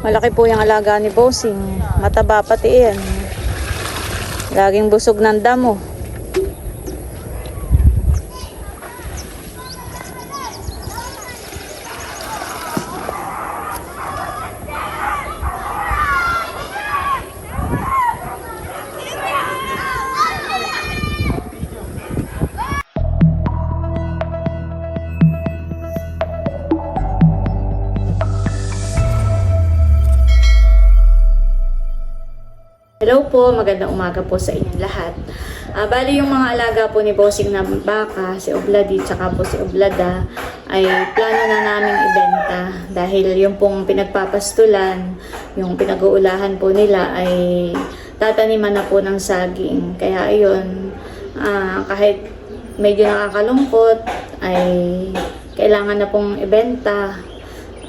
Malaki po yung alaga ni Bossing. Mataba pati yan. Laging busog ng damo. Magandang umaga po sa inyong lahat. Ah, bali yung mga alaga po ni Bossing na baka, si Obladi tsaka po si Oblada ay plano na naming ibenta dahil yung pong pinagpapastulan, yung pinag-uulahan po nila ay tataniman na po ng saging. Kaya ayun, ah, kahit medyo nakakalungkot ay kailangan na pong ibenta.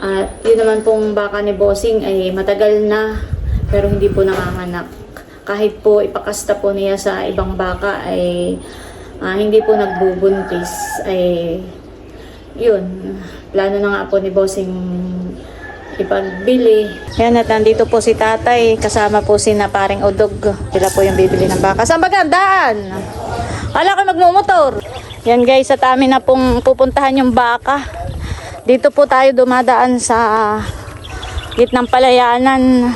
At yun naman pong baka ni Bossing ay matagal na pero hindi po nanganganak. Kahit po ipakasta po niya sa ibang baka ay ah, hindi po nagbubuntis. Ay yun, plano na nga po ni Bossing ipagbili. Yan at nandito po si tatay, kasama po si na paring Udog. Sila po yung bibili ng baka. Saan ba gandaan? Kala ko magmumotor. Yan guys, at amin na pong pupuntahan yung baka. Dito po tayo dumadaan sa gitnang palayanan.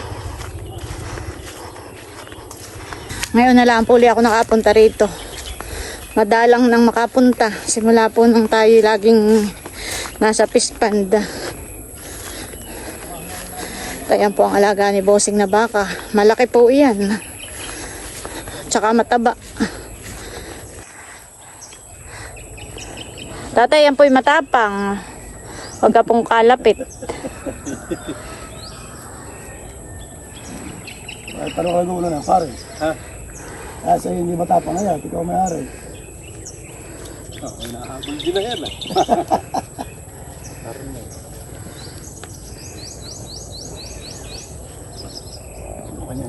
Ngayon na lang po uli ako nakapunta rito. Madalang nang makapunta. Simula po nung tayo laging nasa Pispanda. Kaya po ang alaga ni Bossing na baka. Malaki po iyan. Tsaka mataba. Tatay, yan po'y matapang. Huwag ka pong kalapit. Ay, tanong ko muna na, pare. Ha? Ah, sa'yo hindi matapang na yan, ikaw may ari. Oh, nahabol din na yan ah. Ano?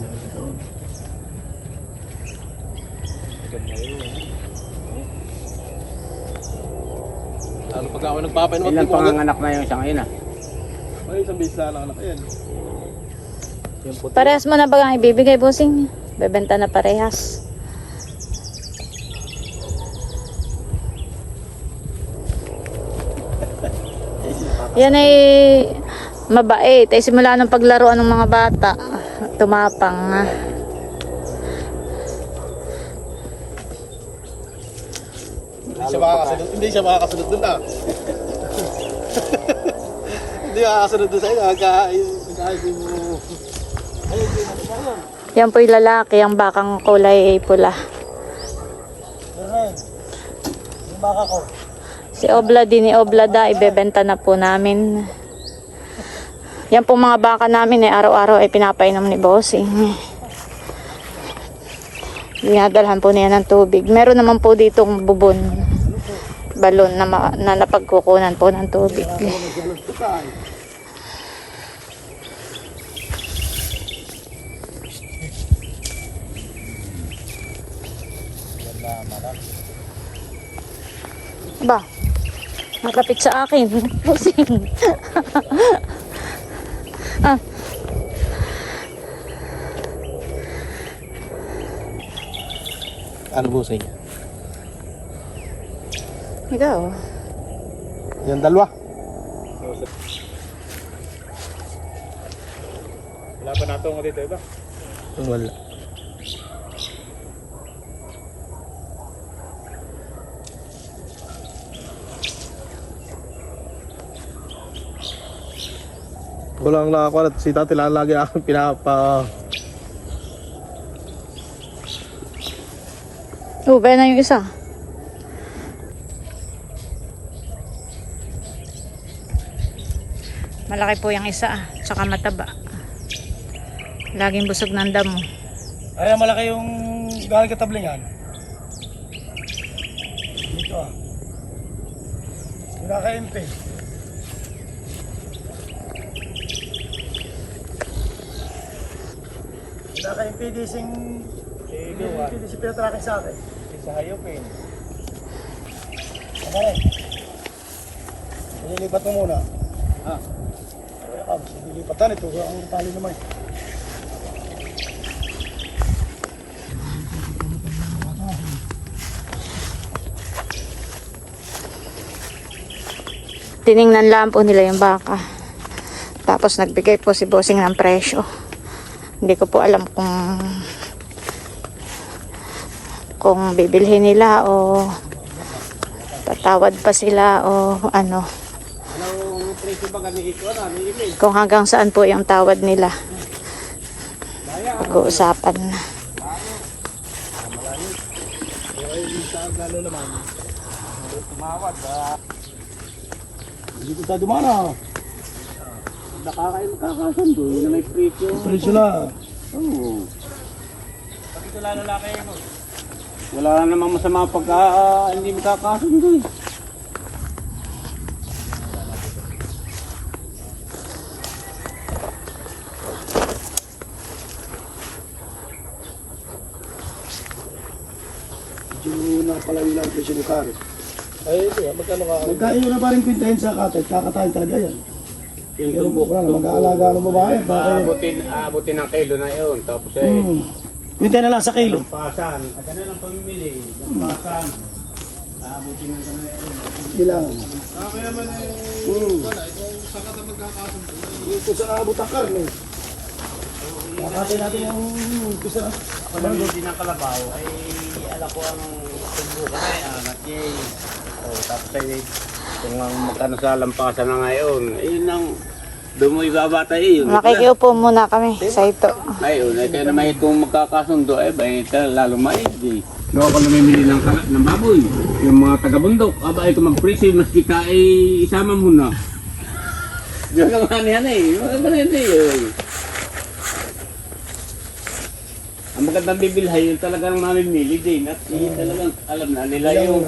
Lalo pag ako nagpapay naman Ilan panganganak na yung isang ina? Ay, isang beses lang anak yan. Yung puti. Parehas mo na ba ang ibibigay, Bossing? Bebenta na parehas. Yan ay mabait. Ay simula ng paglaruan ng mga bata. Tumapang. Hindi siya makakasunod. Hindi siya makakasunod dun ah. Hindi makakasunod dun sa'yo. Nagkain mo. Ay, yan? Yan po'y lalaki. Ang bakang kulay pula. Meron. Yung baka ko. Si Obla din ni Oblada, ibebenta na po namin. Yan po mga baka namin eh, araw-araw ay pinapainom ni Bossing. Dinadalhan po niya ng tubig. Meron naman po ditong bubon, balon na, na napagkukunan po ng tubig. Ba, nakapit sa akin. Bossing. ah, Ano po sa inyo? ikaw. Yan dalawa. Wala pa natungo dito iba? Wala. Walang nakakuha at si tati lang lagi ako pinapa... Ube na yung isa. Malaki po yung isa ah. Tsaka mataba. Laging busog ng damo. Ay, malaki yung galing katablingan. Dito ah. Pinaka-MP. Pinaka-MP dising... MP dising pinatrakin sa akin. Sa hayop eh. Ano rin? Ililipat mo muna. Ah. Ah, lilipatan ito. Ang tali naman. Tiningnan lang po nila yung baka. Tapos nagbigay po si Bossing ng presyo. Hindi ko po alam kung kung bibilhin nila o tatawad pa sila o ano. Ba? Kung hanggang saan po yung tawad nila. Pag-uusapan na. Hindi ko tayo dumana. Nakakain makakasundo. Yun na may presyo. Presyo na. Oo. Pati ito lalo laki mo. Wala namang masama pagka ah, hindi makakasundo eh. Medyo na pala yun ang presyo ni. Ay, ito. Magkano ka? Magkain nyo na pa rin kwintahin sa katay. Kakatayin talaga yan. Pero wala na, mag-aalaga ng babae. Bakit? Aabutin, aabutin ng kilo na yun. Tapos eh, Hmm. Kwintahin na lang sa kilo. pasan. At ano lang pamimili? Pasan. Aabutin ng kilo na yun. Bilang. Okay naman eh. Hmm. Wala, kung saan ka na magkakasundo. Ito sa abot ang karne. Kakatayin natin yung pisa. Ako namimili ng kalabaw ay ala ko ang tumbukan na yan. At yay. Oh, tapos ay kung ang magkano sa lampasan na ngayon, ayun ang doon mo ibabata eh. yun. Makikiupo muna kami sa ito. Ayun, eh, kaya naman kung magkakasundo, eh, ba, ito, lalo maigi. No, ako namimili ng, ng baboy, yung mga taga-bundok, aba, ito mag-presyo, mas kita ay isama mo na. Yung naman yan eh, yung ganun eh. Ang magandang bibilhay, yung talagang mamimili din, at yun talagang alam na nila yung...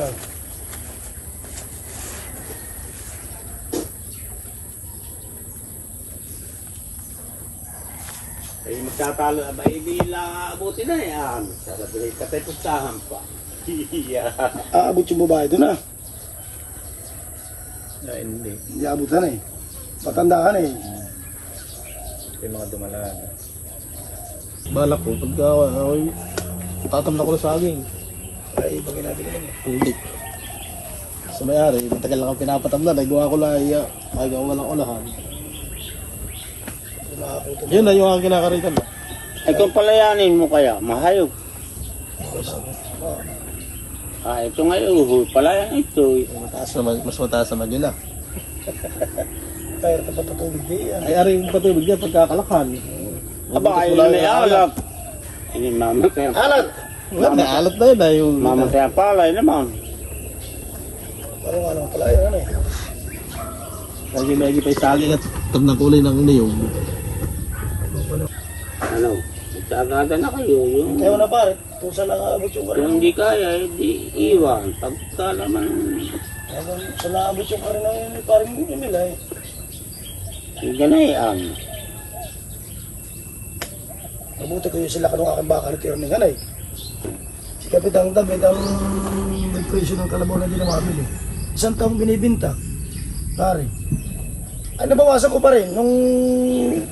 Ay, magtatalo, aba, hindi lang abutin na yan. Sasabihin, katay pustahan pa. Yeah. Aabot yung babae doon ah. Ay, hindi. Hindi abutan eh. Matanda ka na eh. Yung mga dumalaan. Balak ko, pagka uh, tatamna ko na sa akin. Ay, bagay natin ka naman. Hindi. Sa may-ari, matagal lang ako pinapatamna. Nagawa ko lang iya. Ay, gawa walang ulahan. Yun na yung aking kinakaritan na. Ay, kung palayanin mo kaya, mahayop. Ah, ito ngayon, uhu, palayan ito. Mataas naman, mas mataas naman yun ah. Kaya tapat na tubig di yan. Ay, ari yung patubig niya pagkakalakhan. Aba, ay may yung alak. Hindi, mama kaya. Alat! Wala, may alat na yun ah. Yung, Mama kaya palay naman. Parang ano pala yun ano eh. Lagi medyo pa isaging at tag na kulay ng niyog. Ano, magtsagada na kayo. Yung, Kaya na pare, kung saan nakaabot yung kung hindi kaya, hindi iwan. Pagka naman, Kung saan nakaabot yung karne na yun, parang yun nila eh. ganayan. Mabuti ko yung sila kanong aking baka na tiro ng hanay. Si Kapitang David ang nagpresyo ng kalabaw na hindi na mabili. Isang taong binibinta. Pare. Ay, nabawasan ko pa rin. Nung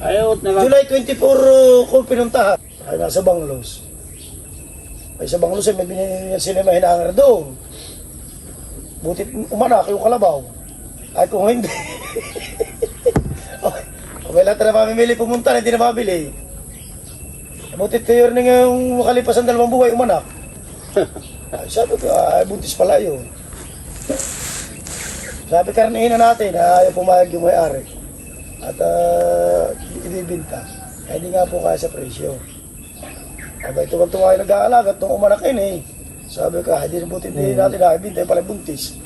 Ayaw, nalang. July 24 uh, ko pinuntahan. Ay, nasa Banglos. Ay, sa Banglos ay may binili sila may hinahangar doon. Buti umanak yung kalabaw. Ay, kung hindi. okay, okay lahat na mamimili pumunta, hindi na mabili. Buti tayo rin yung makalipas ang dalawang buhay umanak. Ay, sabi ko, ay, buntis pala yun. Sabi karnihin na natin, na ayaw pumayag yung may-ari. At uh, ibibinta. Ay, hindi nga po kaya sa presyo. Aba, ito kang tumayo nag-aalaga at nung umanakin eh. Sabi ko, "Ah, hindi na buti hindi natin nakibinta, yung pala buntis.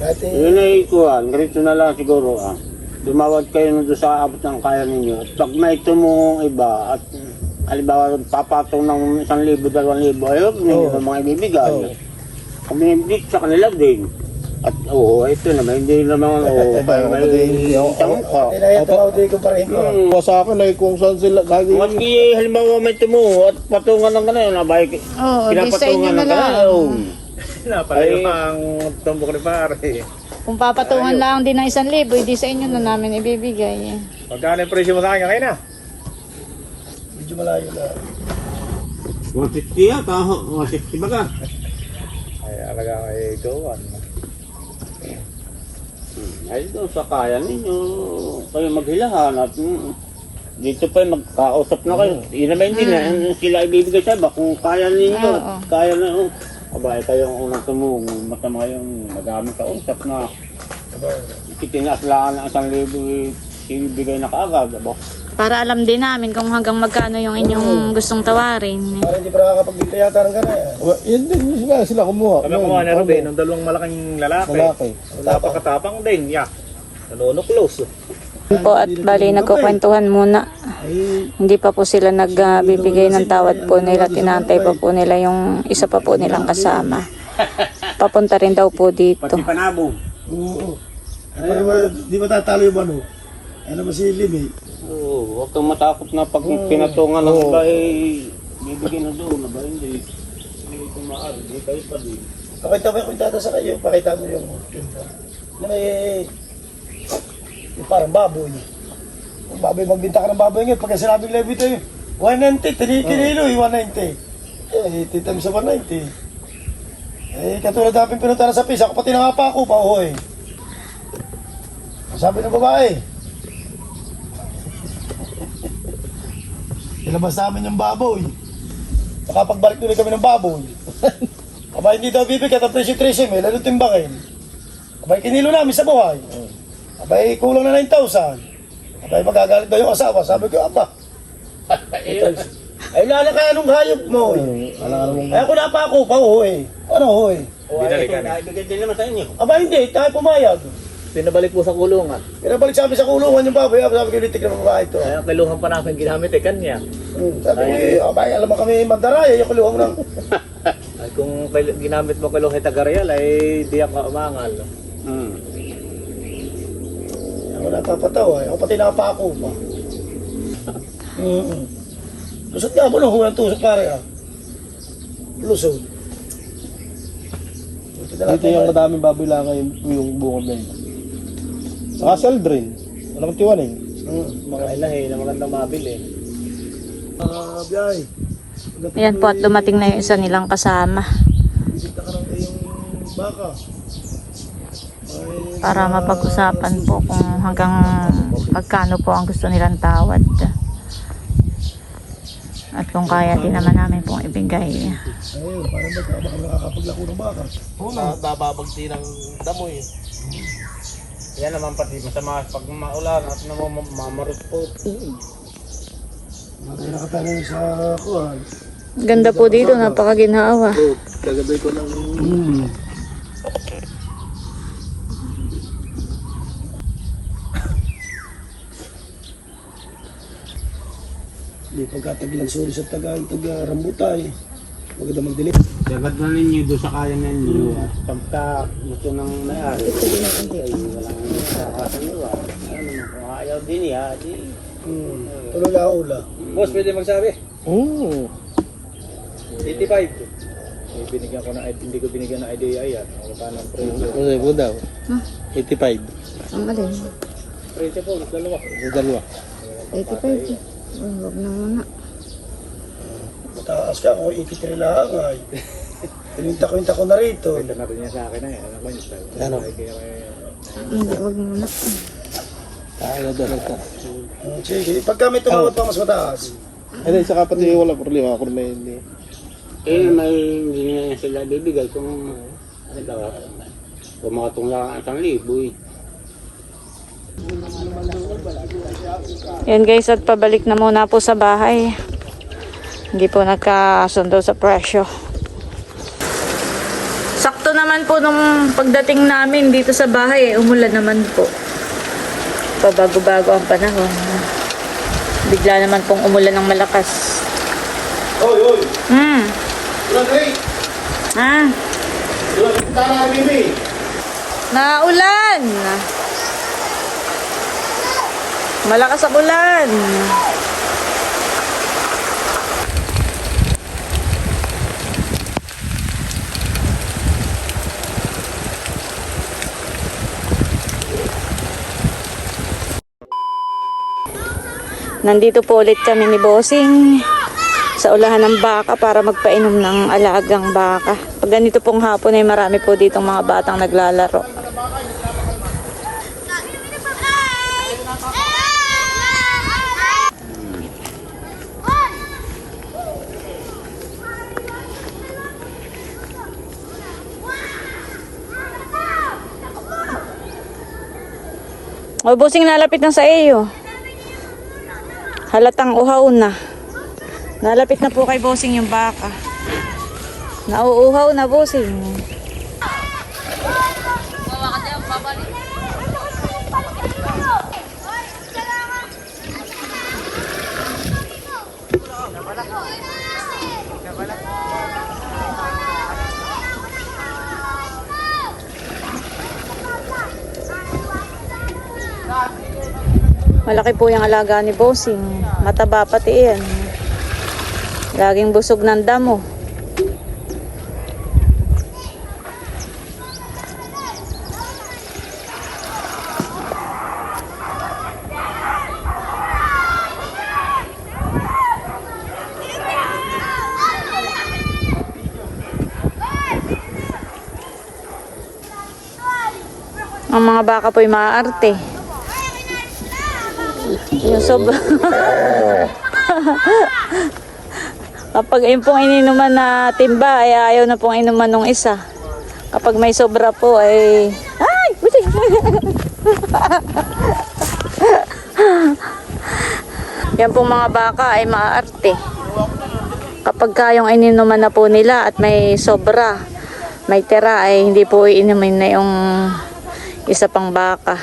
Eh, Yun ay kuhan, ganito na lang siguro ah. Dumawad kayo nung doon sa abot ng kaya ninyo. At pag may tumong iba at halimbawa papatong ng isang libo, dalawang libo, ayun, ninyo Oo. ng mga ibibigay. Oo. Hindi sa kanila din. At oo, ito naman, hindi naman, oo, Eh, ba, may hindi ako- tangka. tinayat na ako ko pa rin ko. Hmm. Sa akin ay kung saan sila lagi Maski halimbawa may tumo at patungan ng gano'n, nabay, Oo, di sa inyo pinapatungan na ng lang. gano'n. Na pala Ay. yung ang tumbok ni pare. Kung papatungan lang din ng isang libo, hindi sa inyo na namin ibibigay. eh. Magkano yung presyo mo sa akin ngayon na? Medyo malayo na. 160 yata, ho. 160 baga. Ay, alaga kay Jowan. Hmm. Ay, doon sa kaya ninyo, kayo maghilahan at mm, dito pa magkausap na kayo. Yun naman hindi na, sila ibibigay sa iba. Kung kaya ninyo, Oo. kaya na, oh. Aba, eh, kayo ang unang tumung, matama yung magamit ka usap na itinaas lang ng isang libo, eh, ibigay na kaagad. Aba, Para alam din namin kung hanggang magkano yung inyong gustong tawarin. Para hindi pa nakakapagbita yata ng ganaya. Yan din yung sila, sila kumuha. Kami kumuha na rin ng dalawang malaking lalaki. Lalaki. Napakatapang din, ya. Nanonoklos. Po at bali nagkukwentuhan muna. Ay, Hindi pa po sila nagbibigay ng tawad po nila. Tinantay pa po nila yung isa pa po nilang kasama. Papunta rin daw po dito. pati panabo. oo. Ay, parang wala- di ba tatalo yung ano? Ay naman si Lim eh. Oo, huwag kang matakot na pag pinatungan ng iba, eh, bibigyan na doon, aba, hindi. Hindi ko maaari, hindi kayo pa din. Pakita mo yung kwintata sa kayo. Pakita mo yung kwinta. Na may... Yung parang baboy. Yung baboy, magbinta ka ng baboy ngayon. Pagka sinabing levy ito yung 190, tini- kinilo yung 190. Eh, titam sa 190. Eh, katulad namin pinunta na sa pisa, ako pati na nga pa ako, pauhoy. Sabi ng babae, ilabas namin yung baboy. Nakapagbalik tuloy kami ng baboy. Aba, hindi daw bibigyan ang presyo 13 mil, ano timbakin? Abay, kinilo namin sa buhay. Abay, kulang na 9,000. Abay, magagalit daw yung asawa. Sabi ko, apa. Ay, lala kaya nung hayop mo. eh. Ay, ako na pa ako, pa eh. Ano, hoy? Binalikan eh. Ibigay din naman sa inyo. Aba, hindi, tayo pumayag. Pinabalik po sa kulungan. Pinabalik sabi sa kulungan yung baboy. Sabi ko, litik na babae ito. Kaya ang kiluhan pa namin ginamit eh, kanya. Hmm, Sabi ko, abay, alam mo kami mandaraya, yung kulungan ng... Ay kung ginamit mo kiluhan tagareal ay di ako umangal. Hmm. Ako napapatawa, eh. ako pati nakapako pa. Mm-mm. Lusot nga po nung hulang tusok pare ah. Lusot. Lang Dito yung madaming baboy lang yung, yung bukod na yun. Saka Seldrin. Walang tiwaning. Mm. Mga ilahe na magandang mabili. Ah, biyay. Ayan po at dumating na yung isa nilang kasama. Bisita ka ng iyong baka. Para mapag-usapan po kung hanggang magkano po ang gusto nilang tawad. At kung kaya din naman namin pong ibigay. ayun, parang nakakapaglako ng baka. Bababagti ng damoy. Yan naman pati masama pag maulan at namamarot po. Mga nakatanong sa kuhan. Ganda po dito, napakaginhawa. Kagabi ko ng Mm. Di pagkatagilan suri sa taga, taga rambutay. Maganda magdilim. Sagat na ninyo doon sa kaya ninyo. At pagka gusto ng may-ari, ay walang nakakasan nyo. Ano naman, kung ayaw din ya, di. Hmm. Tuloy na ula. Boss, pwede magsabi? Oo. 85. Eh, binigyan ko na, hindi ko binigyan ng idea yan. Ano pa ng presyo? Kasi po daw. 85. Ang alin? Presyo po, dalawa. Dalawa. 85. Oh, wag na muna. Mataas ka kung 83 lang ay. Kwinta-kwinta ko na rito. Ito na rin niya sa akin na eh. Ano ba yun? Ano? Ay. Hindi, wag muna. Kaya na doon. Hmm, Sige, pagka may tumawad pa mas mataas. Hindi, saka pati wala problema. Ako may hindi. Eh, may hindi na sila bibigay kung ano daw, kung mga tungla ang isang libo eh. Yan guys, at pabalik na muna po sa bahay. Hindi po nagkasundo sa presyo. Naman po nung pagdating namin dito sa bahay, eh, umulan naman po. Pabago-bago ang panahon. Bigla naman pong umulan ng malakas. Hoy, hoy! Hmm. Ulan, hey! Ah, Ulan, tara, Bibi! naulan! Malakas ang ulan. Nandito po ulit kami ni Bossing sa ulahan ng baka para magpainom ng alagang baka. Pag ganito pong hapon ay marami po ditong mga batang naglalaro. O, Bossing, nalapit na sa iyo. Halatang uhaw na. Nalapit na po kay Bossing yung baka. Nauuhaw na, Bossing. Malaki po yung alaga ni Bossing. Mataba pati yan. Laging busog ng damo. Ang mga baka po'y maaarte. Yung sob... Kapag yun pong ininuman na timba, ay ayaw na pong inuman ng isa. Kapag may sobra po, ay... Ay! Buti! Yan pong mga baka ay maaarte. Kapag kayong ininuman na po nila at may sobra, may tira, ay hindi po iinumin na yung isa pang baka.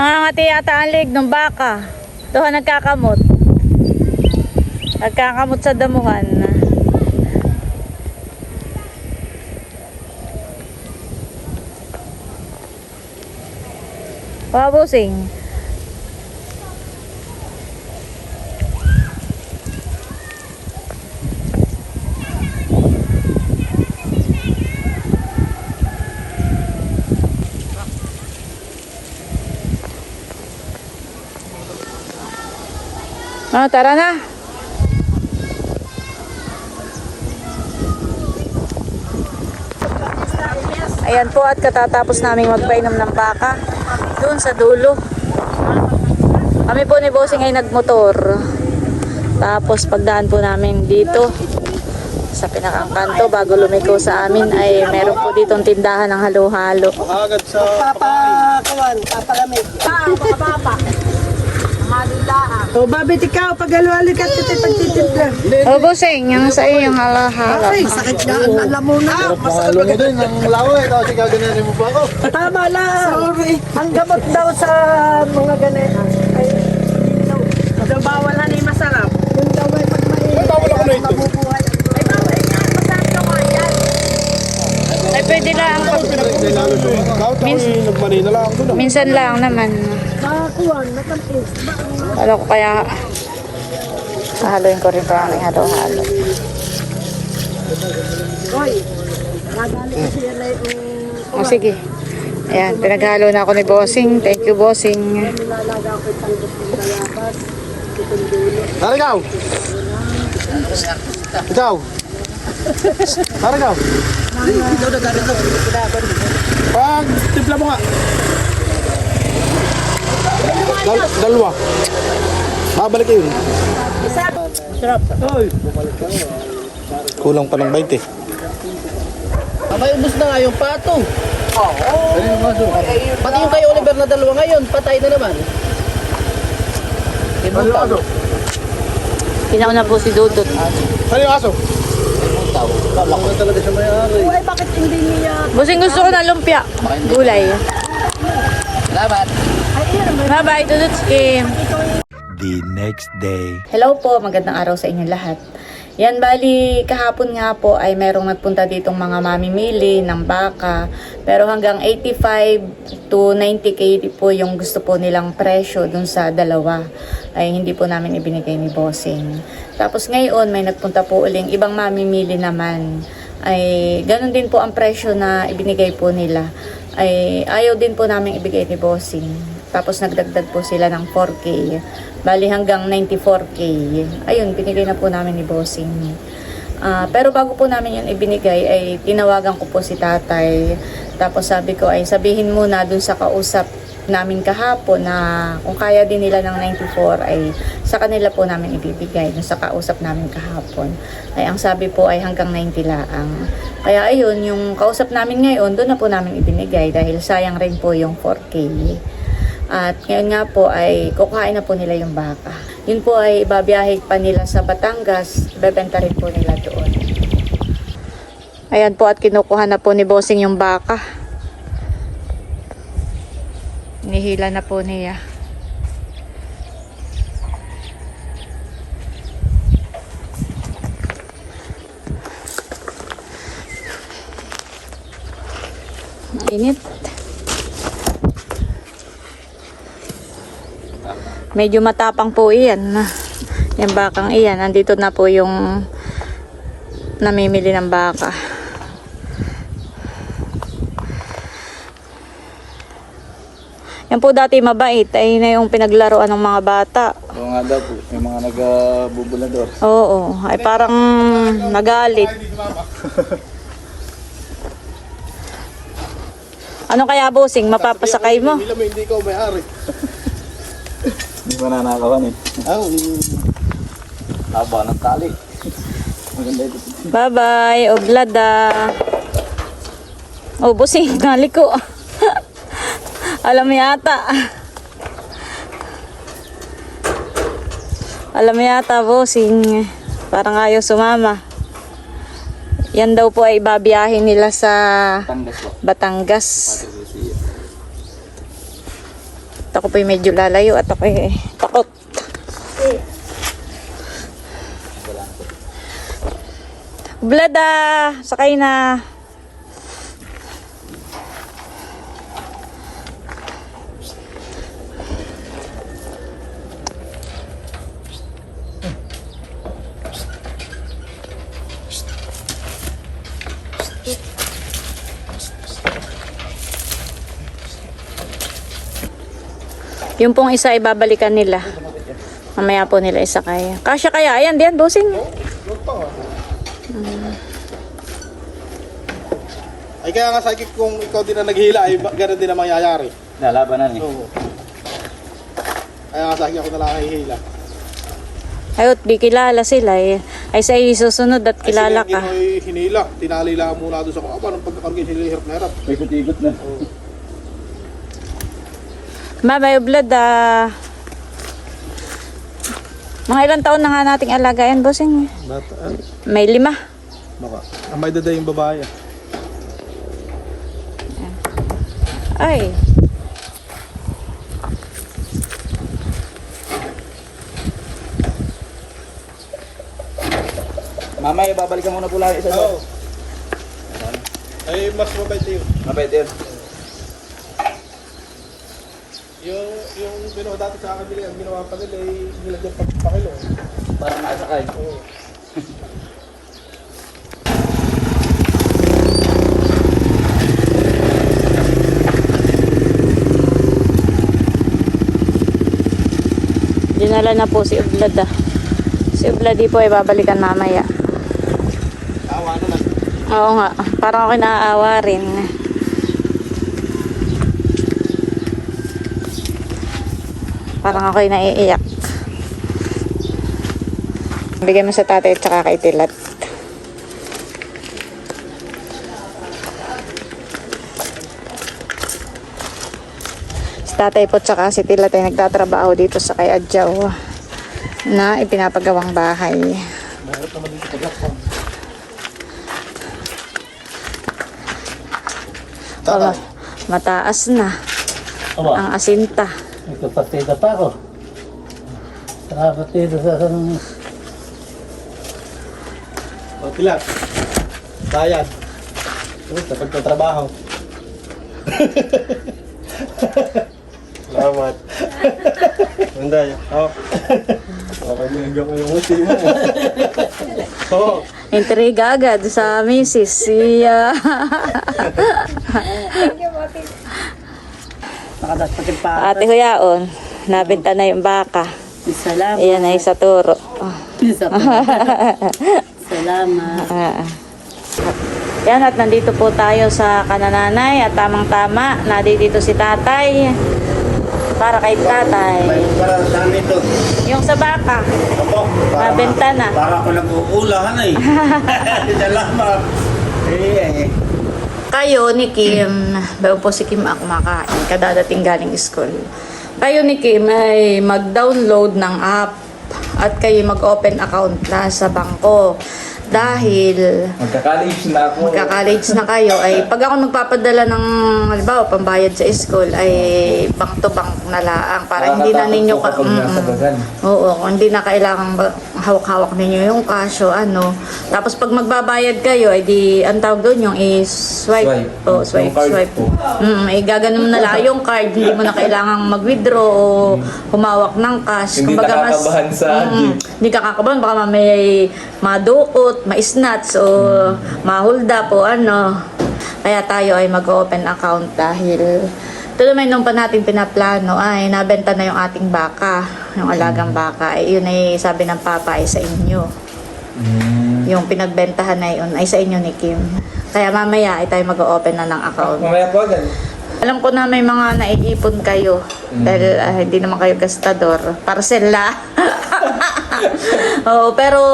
Nangangati yata ang leg ng baka. Doha nagkakamot. Nagkakamot sa damuhan. Wabusing. Ah, tara na. Ayan po at katatapos namin magpainom ng baka doon sa dulo. Kami po ni Bossing ay nagmotor. Tapos pagdaan po namin dito sa pinakang kanto bago lumiko sa amin ay meron po ditong tindahan ng halo-halo. Agad sa... Papakawan, papalamig. Pa, papa. O, babit ikaw, pag alwali ka, titi pagtitimpla. O Bossing, yung sa iyo yung halo-halo. Ay, sakit na, alam mo na. Masakit mo din ang laway. Kasi gaganin mo pa ako. Tama lang. Sorry. Ang gamot daw sa mga ganyan. Ay. Daw bawal na ni masarap. Yung daw ay pag may... Ay, bawal ako na ito. Mabubuhay. Ay, bawal nga. Masarap daw nga yan. Ay pwede lang. Lalo lumagaw. Tapos nagmanina lang ako na. Minsan lang naman. Alam ko kaya haluin ko rin pa aming halo-halo. O sige. Ayan, pinaghalo na ako ni Bossing. Thank you, Bossing. yung. Tara ikaw! Ikaw! Tara ikaw! Ikaw na galit na. Pag timpla mo nga. Dal dalawa. Babalik yun. Sarap. Kulang pa ng 20. Abay, ubus na nga yung pato. Oo. Pati yung kay Oliver na dalawa ngayon, patay na naman. Ibutaw. Pinauna po si Dudut. Ano yung aso? Uy, bakit hindi niya... Bossing gusto ko na lumpia. Gulay. Salamat. Bye-bye, Dudut Skim. the next day. Hello po, magandang araw sa inyo lahat. Yan, bali, kahapon nga po ay merong nagpunta ditong mga mamimili ng baka. Pero hanggang 85 to 90k po yung gusto po nilang presyo dun sa dalawa. Ay hindi po namin ibinigay ni Bossing. Tapos ngayon, may nagpunta po uling ibang mamimili naman. Ay ganun din po ang presyo na ibinigay po nila. Ay ayaw din po namin ibigay ni Bossing. Tapos nagdagdag po sila ng 4K. Bali hanggang 94K. Ayun, binigay na po namin ni Bossing. Ah, pero bago po namin yun ibinigay, ay tinawagan ko po si tatay. Tapos sabi ko ay sabihin muna dun sa kausap namin kahapon na kung kaya din nila ng 94 ay sa kanila po namin ibibigay dun sa kausap namin kahapon. Ay ang sabi po ay hanggang 90 laang. Kaya ayun, yung kausap namin ngayon, doon na po namin ibinigay dahil sayang rin po yung 4K. At ngayon nga po ay kukain na po nila yung baka. Yun po ay ibabiyahe pa nila sa Batangas, bebenta rin po nila doon. Ayan po at kinukuha na po ni Bossing yung baka. Nihila na po niya. Init. Medyo matapang po iyan. Yung bakang iyan. Nandito na po yung namimili ng baka. Yan po dati mabait. Ay na yung pinaglaruan ng mga bata. Oo nga daw po, may mga nag-bubulador. Oo. Ay parang nagalit. Ano kaya bossing? Mapapasakay mo? Hindi ka may-ari. Hindi mo nanakawan eh. Oo. Haba ng tali. Maganda ito. Bye-bye. Oblada. Oh, bossing. Naliko. Alam mo yata. Alam mo yata, bossing. Parang ayaw sumama. Yan daw po ay babiyahin nila sa po. Batangas. At ako po'y medyo lalayo at ako ay takot. Blada! Sakay na! Yung pong isa ay babalikan nila. Mamaya po nila isa kaya. Kasya kaya? Ayan, diyan, bossing. Ay kaya nga sa akin kung ikaw din na naghihila ay ganun din ang mangyayari. Lalabanan eh. Oo. Kaya nga sa akin ako na lang hihila. Ayot, di kilala sila eh. Ay sa susunod at kilala Ay, ka. ay hinila. Tinali lang muna doon sa kaba. Nung pagkakargin sila hirap na hirap. May ikot na. Bye-bye, blood ah. Mga ilang taon na nga nating alagayan, bossing. Bata. ah, May lima. Baka. Ang may daday yung babae. ah. Ay. Mamaya babalikan mo na po lang isa Oo. Ay, mas mabait yun. Mabait yun. Yung, ginawa dati sa akin nila, ang ginawa pa nila ay nilagyan pa pakilo. Para makasakay. Oo. Dinala na po si Ublad ah. Si Ublad di po ay babalikan mamaya. Tawa na lang. Oo nga, parang ako naaawa rin. Parang ako'y naiiyak. Bigyan mo sa tatay at saka kay Tilat. Si tatay po at saka si Tilat ay nagtatrabaho dito sa kay Adjaw na ipinapagawang bahay. Wala, mataas na ang asinta. Partida pa ako. Dito sa O, tilak. Bayad. Ito, sa pagtatrabaho. Salamat. Ganda yun. Oh. Okay, binigyan ko yung uti mo. Oo. Intriga agad sa misis. Si, ah, Nakadaspatid pa. ate Huyaon, nabenta na yung baka. Salamat. Ayan ay sa turo. Salamat. Ah. Yan at nandito po tayo sa kanananay at tamang-tama. Nandito si tatay. Para kay tatay. Para saan ito? Yung sa baka. Ako, Nabenta na. Para ako nag-uulahan eh. Salamat. Eh, eh. Kayo ni Kim, bago po si Kim ako makain, kadadating galing school. Kayo ni Kim ay mag-download ng app at kayo mag-open account na sa bangko. Dahil Magka-college na ako. magka-college na kayo, ay pag ako magpapadala ng, halimbawa, pambayad sa school, ay bank to bank na laang para hindi na ninyo... kapag Mm. Oo, hindi na kailangan hawak-hawak ninyo yung cash o ano. Tapos pag magbabayad kayo, ay di, ang tawag doon yung is-swipe. Swipe. Oo, swipe, Yung card swipe. po. Mm, ay gaganon na lang yung card, hindi mo na kailangang mag-withdraw o humawak ng cash. Hindi Kumbaga, nakakabahan sa Mm, Hindi ka kakabahan, baka may madukot, ma-snatch o mahulda po ano. Kaya tayo ay mag-open account dahil ito naman nung pa natin pinaplano ay nabenta na yung ating baka, yung alagang baka. Ay, yun ay sabi ng papa ay sa inyo. Yung pinagbentahan na yun ay sa inyo ni Kim. Kaya mamaya ay tayo mag-open na ng account. Mamaya po agad. Alam ko na may mga naiipon kayo dahil ah, hindi naman kayo gastador. Parcel la. Oo, pero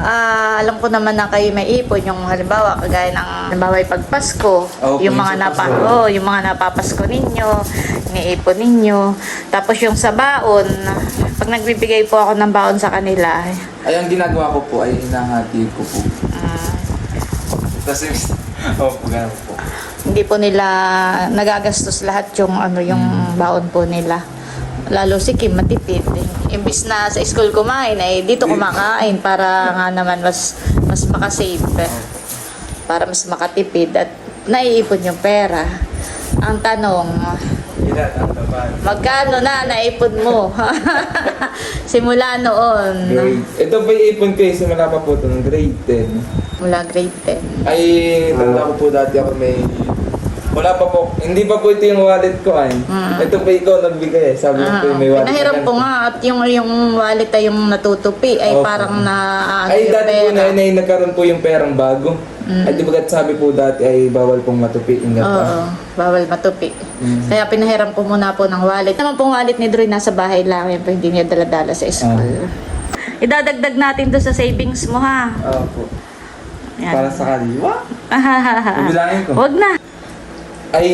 ah, alam ko naman na kayo may ipon yung halimbawa kagaya ng halimbawa yung pagpasko, Oo, yung yung mga napa oh, yung mga napapasko ninyo, iniipon ninyo. Tapos yung sa baon, pag nagbibigay po ako ng baon sa kanila, Ay, ang ginagawa ko po ay hinahati ko po. ah, yung... Oo po, ganun po. hindi po nila nagagastos lahat yung ano yung baon po nila. Lalo si Kim matipid. Imbis na sa school kumain ay dito kumakain para nga naman mas mas makasave. Para mas makatipid at naiipon yung pera. Ang tanong, magkano na naipon mo? Simula noon, Grade. Ito po yung ipon ko eh. Simula pa po ito ng grade 10. mula grade 10. Ay, tanda ko po dati ako may... Wala pa po. Hindi pa po ito yung wallet ko ay. Mm. Ito po ikaw nagbigay eh. Sabi po yung may Ah, wallet. pinahiram ko nga at yung yung wallet ay yung natutupi ay Opo. parang na ano Ay, yung dati po pera. na, na nagkaroon po yung perang bago. Ay, di bagat sabi po dati ay bawal pong matupi. Ingat Oo, pa. bawal matupi. Mm. Kaya pinahiram ko muna po ng wallet. Naman pong wallet ni Droy nasa bahay lang, yan po hindi niya dala-dala sa school. Ah. Idadagdag natin doon sa savings mo ha. Opo. Yan. Para sa kaliwa. Bibilangin ko. Wag na. Ay,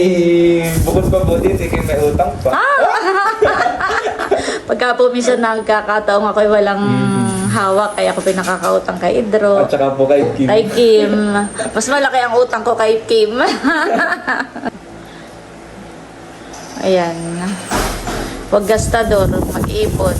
bukod pa po din, sige may utang pa. Ah! Pagka po minsan nagkakataong ako'y walang hawak, kaya ako pinakakautang kay Idro. At saka po kay Kim. Kay Kim. Mas malaki ang utang ko kay Kim. Ayan. Huwag gastador, mag-ipon.